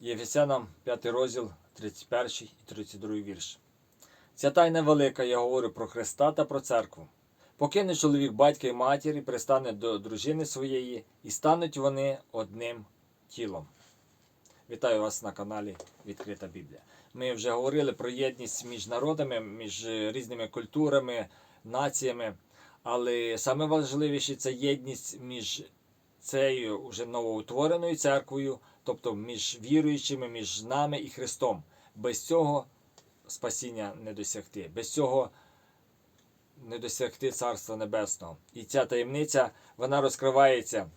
Єфесянам 5 розділ, 31 і 32 вірш. Ця тайна велика, я говорю про Христа та про церкву. Покине чоловік батька і матір і пристане до дружини своєї, і стануть вони одним тілом. Вітаю вас на каналі Відкрита Біблія. Ми вже говорили про єдність між народами, між різними культурами, націями. Але саме важливіше це єдність між цією уже новоутвореною церквою, тобто між віруючими, між нами і Христом. Без цього спасіння не досягти. Без цього не досягти Царства Небесного. І ця таємниця вона розкривається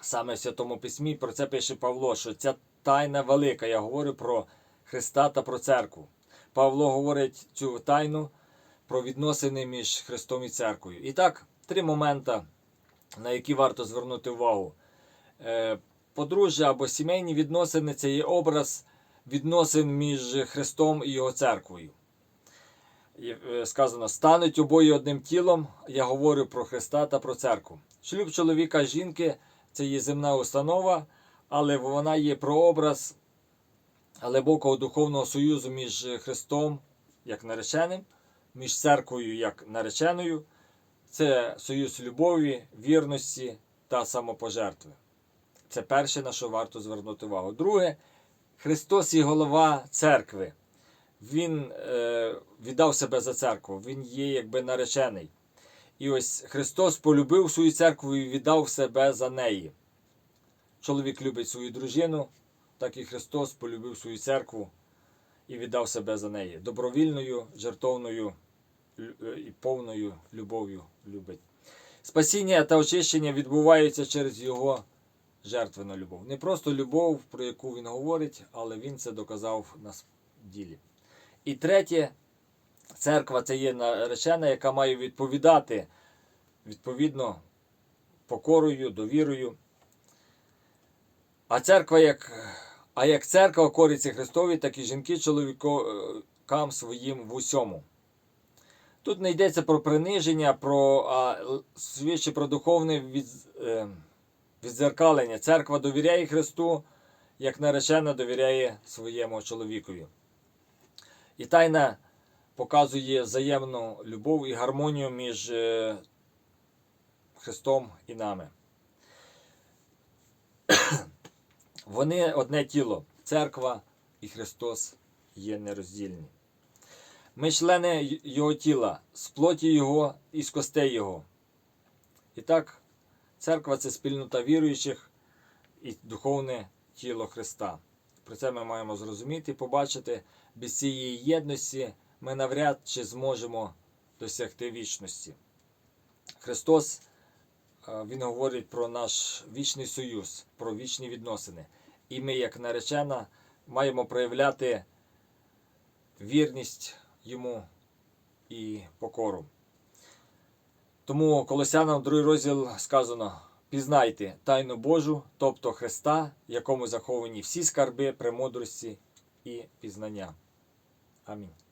саме в Святому Письмі. Про це пише Павло, що ця тайна велика. Я говорю про Христа та про церкву. Павло говорить цю тайну про відносини між Христом і церквою. І так, три моменти, на які варто звернути увагу. Е, Подружжя або сімейні відносини це є образ відносин між Христом і Його церквою. Е, Сказано, стануть обоє одним тілом. Я говорю про Христа та про церкву. Шлюб чоловіка і жінки це є земна установа, але вона є прообраз глибокого духовного союзу між Христом як нареченим, між церквою як нареченою. Це союз любові, вірності та самопожертви. Це перше, на що варто звернути увагу. Друге, Христос є голова церкви. Він е, віддав себе за церкву, Він є якби наречений. І ось Христос полюбив свою церкву і віддав себе за неї. Чоловік любить свою дружину, так і Христос полюбив свою церкву і віддав себе за неї. Добровільною, жертовною і повною любов'ю любить. Спасіння та очищення відбуваються через Його жертвену любов. Не просто любов, про яку він говорить, але він це доказав на ділі. І третє, церква це є наречена, яка має відповідати відповідно покорою, довірою. А церква як, а як церква кориться Христові, так і жінки чоловікам своїм в усьому. Тут не йдеться про приниження, про а, швидше про духовне від, е, відзеркалення. Церква довіряє Христу, як наречена довіряє своєму чоловікові. І тайна показує взаємну любов і гармонію між е, Христом і нами. Вони одне тіло. Церква і Христос є нероздільні. Ми члени Його тіла, з плоті Його і з костей Його. І так, церква це спільнота віруючих і духовне тіло Христа. Про це ми маємо зрозуміти і побачити. Без цієї єдності ми навряд чи зможемо досягти вічності. Христос е, Він говорить про наш вічний союз, про вічні відносини. І ми, як наречена, маємо проявляти вірність йому і покору. Тому Колосянам 2 розділ сказано: пізнайте тайну Божу, тобто Христа, якому заховані всі скарби, премудрості і пізнання. Амінь.